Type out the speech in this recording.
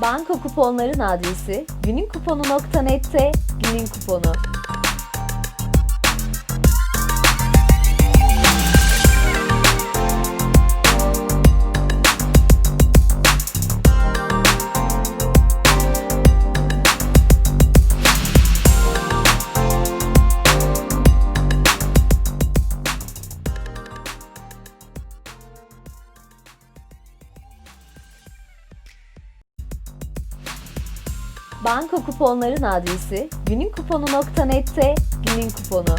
Banko kuponların adresi gününkuponu.net'te günün kuponu. Banko kuponların adresi gününkuponu.net'te günün kuponu.